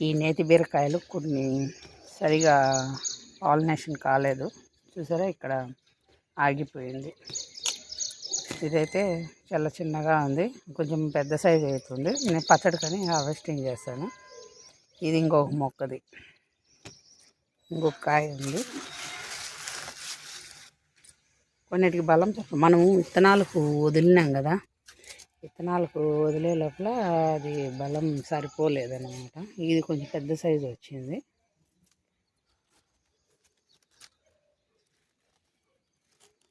ఈ నేతి బీరకాయలు కొన్ని సరిగా పాలినేషన్ కాలేదు. చూసారా? ఇక్కడ ఆగిపోయింది. ఇదైతే చాలా చిన్నగా ఉంది. కొంచెం పెద్ద సైజ్ అవుతుంది నేను పచ్చడికని హార్వెస్టింగ్ చేస్తాను. ఇది ఇంకొక మొక్కది. ఇంకొక కాయ ఉంది. కొన్నిటికి బలం చెప్ప మనము విత్తనాలకు వదిలినాం కదా. విత్తనాలకు వదిలే లోపల అది బలం సరిపోలేదన్నమాట. ఇది కొంచెం పెద్ద సైజు వచ్చింది.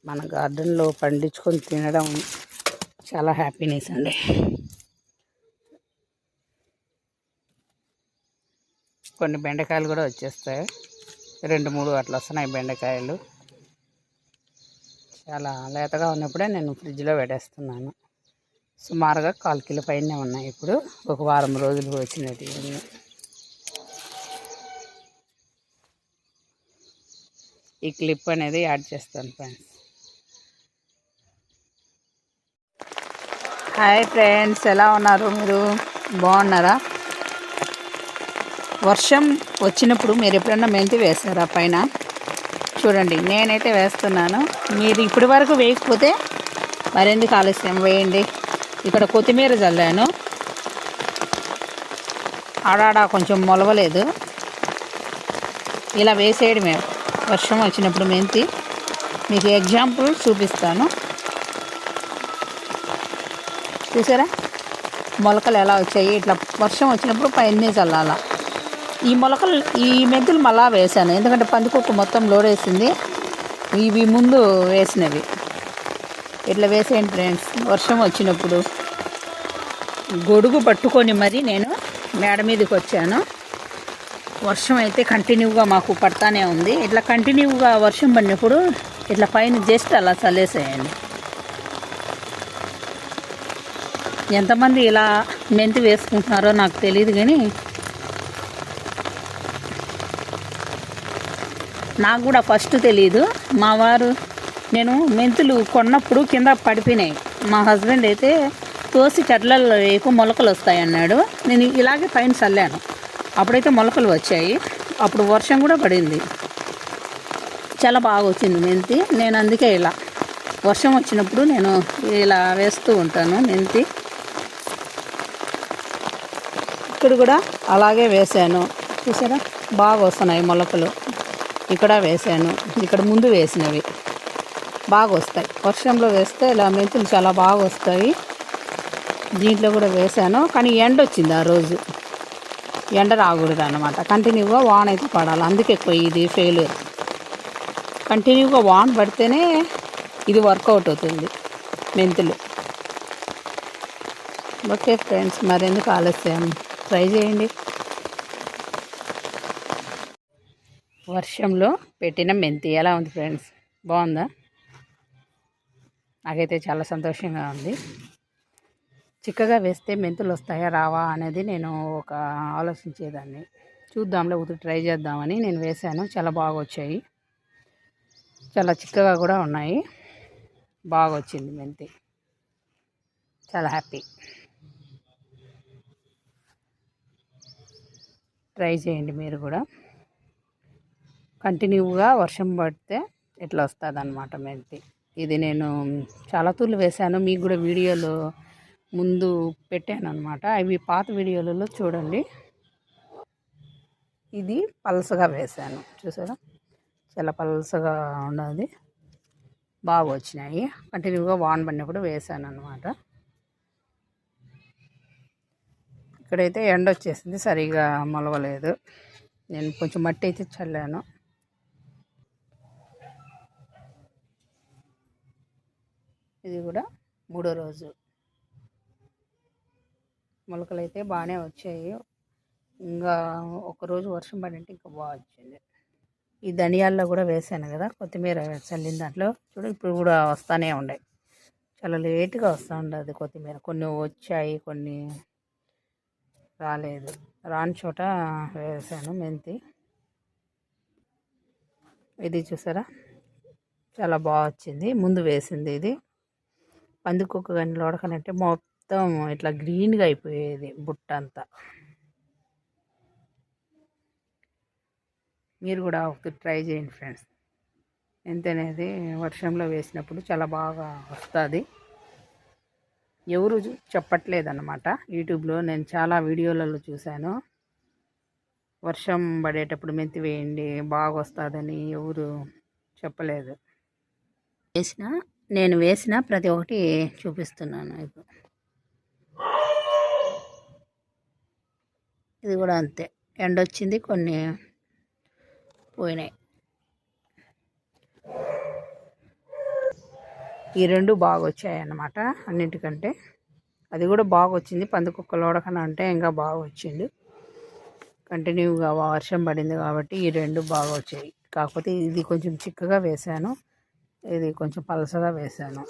మన గార్డెన్లో పండించుకొని తినడం చాలా హ్యాపీనెస్ అండి. కొన్ని బెండకాయలు కూడా వచ్చేస్తాయి. రెండు మూడు అట్లా వస్తున్నాయి బెండకాయలు. చాలా లేతగా ఉన్నప్పుడే నేను ఫ్రిడ్జ్లో పెట్టేస్తున్నాను. సుమారుగా కాల్ కిలో పైనే ఉన్నాయి ఇప్పుడు. ఒక వారం రోజులు వచ్చినట్టు ఈ క్లిప్ అనేది యాడ్ చేస్తాను ఫ్రెండ్స్. హాయ్ ఫ్రెండ్స్ ఎలా ఉన్నారు మీరు? బాగున్నారా? వర్షం వచ్చినప్పుడు మీరు ఎప్పుడన్నా మెంతి వేస్తారా పైన? చూడండి నేనైతే వేస్తున్నాను. మీరు ఇప్పటి వరకు వేయకపోతే మరెందుకు ఆలస్యం? వేయండి. ఇక్కడ కొత్తిమీర చల్లాను. ఆడాడ కొంచెం మొలవలేదు. ఇలా వేసేయడమే. వర్షం వచ్చినప్పుడు మెంతి. మీకు ఎగ్జాంపుల్ చూపిస్తాను. చూసారా? మొలకలు ఎలా వచ్చాయి? ఇట్లా వర్షం వచ్చినప్పుడు పైన చల్లాల. ఈ మొలకలు ఈ మెంతులు మళ్ళా వేసాను ఎందుకంటే పందికొక్కు మొత్తం లోడ్ వేసింది ఇవి ముందు వేసినవి. ఇట్లా వేసేయండి ఫ్రెండ్స్ వర్షం వచ్చినప్పుడు. గొడుగు పట్టుకొని మరి నేను మేడ మీదకి వచ్చాను. వర్షం అయితే కంటిన్యూగా మాకు పడతానే ఉంది. ఇట్లా కంటిన్యూగా వర్షం పడినప్పుడు ఇట్లా పైన జస్ట్ అలా చల్లేసేయండి. ఎంతమంది ఇలా మెంతి వేసుకుంటున్నారో నాకు తెలియదు కానీ నాకు కూడా ఫస్ట్ తెలియదు మా వారు నేను మెంతులు కొన్నప్పుడు కింద పడిపోయినాయి. మా హస్బెండ్ అయితే తోసి చెట్లలో వేయకు మొలకలు వస్తాయి అన్నాడు. నేను ఇలాగే పైన చల్లాను. అప్పుడైతే మొలకలు వచ్చాయి. అప్పుడు వర్షం కూడా పడింది. చాలా బాగా వచ్చింది మెంతి. నేను అందుకే ఇలా వర్షం వచ్చినప్పుడు నేను ఇలా వేస్తూ ఉంటాను మెంతి. ఇక్కడ కూడా అలాగే వేసాను. చూసారా? బాగా వస్తున్నాయి మొలకలు. ఇక్కడ వేసాను. ఇక్కడ ముందు వేసినవి. బాగా వస్తాయి వర్షంలో వేస్తే ఇలా మెంతులు చాలా బాగా వస్తాయి దీంట్లో కూడా వేసాను కానీ ఎండ వచ్చింది ఆ రోజు. ఎండ రాకూడదు అనమాట కంటిన్యూగా వాన్ అయితే పడాలి. అందుకే ఎక్కువ ఇది ఫెయిల్యూర్ కంటిన్యూగా వాన్ పడితేనే ఇది వర్కౌట్ అవుతుంది మెంతులు. ఓకే ఫ్రెండ్స్ మరెందుకు ఆలస్యం? ట్రై చేయండి. వర్షంలో పెట్టిన మెంతి ఎలా ఉంది ఫ్రెండ్స్? బాగుందా? నాకైతే చాలా సంతోషంగా ఉంది. చిక్కగా వేస్తే మెంతులు వస్తాయా రావా అనేది నేను ఒక ఆలోచించేదాన్ని. చూద్దాంలే ఉతుకు ట్రై చేద్దామని నేను వేశాను. చాలా బాగా వచ్చాయి చాలా చిక్కగా కూడా ఉన్నాయి. బాగా వచ్చింది మెంతి. చాలా హ్యాపీ. ట్రై చేయండి మీరు కూడా. కంటిన్యూగా వర్షం పడితే ఇట్లా వస్తుంది అనమాట మెంతి. ఇది నేను చాలా తూర్లు వేశాను. మీకు కూడా వీడియోలు ముందు పెట్టాను అనమాట అవి పాత వీడియోలలో చూడండి. ఇది పలసగా వేశాను. చూసారా? చాలా పలసగా ఉన్నది. బాగా వచ్చినాయి. కంటిన్యూగా వాన్ పడినప్పుడు వేసాను అనమాట ఇక్కడైతే ఎండ వచ్చేసింది. సరిగా మొలవలేదు. నేను కొంచెం మట్టి అయితే చల్లాను. ఇది కూడా మూడో రోజు. మొలకలు అయితే బాగానే వచ్చాయి. ఇంకా ఒకరోజు వర్షం పడింటే ఇంకా బాగా వచ్చింది. ఈ ధనియాల్లో కూడా వేసాను కదా కొత్తిమీర చల్లిన దాంట్లో చూడు ఇప్పుడు కూడా వస్తూనే ఉన్నాయి. చాలా లేట్గా వస్తూ ఉండదు కొత్తిమీర. కొన్ని వచ్చాయి కొన్ని రాలేదు. రాని చోట వేసాను మెంతి. ఇది చూసారా? చాలా బాగా వచ్చింది. ముందు వేసింది ఇది. పందికొక్క కానీ లోడకనంటే మొత్తం ఇట్లా గ్రీన్గా అయిపోయేది బుట్ట అంతా మీరు కూడా ఒకటి ట్రై చేయండి ఫ్రెండ్స్. ఎంతనేది వర్షంలో వేసినప్పుడు చాలా బాగా వస్తుంది. ఎవరు చెప్పట్లేదన్నమాట. యూట్యూబ్లో నేను చాలా వీడియోలలో చూశాను. వర్షం పడేటప్పుడు మెంతి వేయండి బాగా వస్తుందని ఎవరు చెప్పలేదు. వేసిన నేను వేసిన ప్రతి ఒక్కటి చూపిస్తున్నాను ఇప్పుడు. ఇది కూడా అంతే. ఎండ వచ్చింది కొన్ని పోయినాయి. ఈ రెండు బాగా వచ్చాయి అన్నమాట అన్నిటికంటే. అది కూడా బాగా వచ్చింది పందికొక్కలు ఉడకన అంటే ఇంకా బాగా వచ్చింది కంటిన్యూగా వర్షం పడింది కాబట్టి ఈ రెండు బాగా వచ్చాయి కాకపోతే ఇది కొంచెం చిక్కగా వేశాను. ఇది కొంచెం పలసగా వేసాను.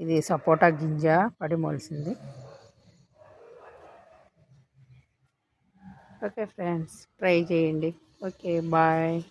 ఇది సపోటా గింజ పడి మొలిసింది. ఓకే ఫ్రెండ్స్ ట్రై చేయండి. Okay bye.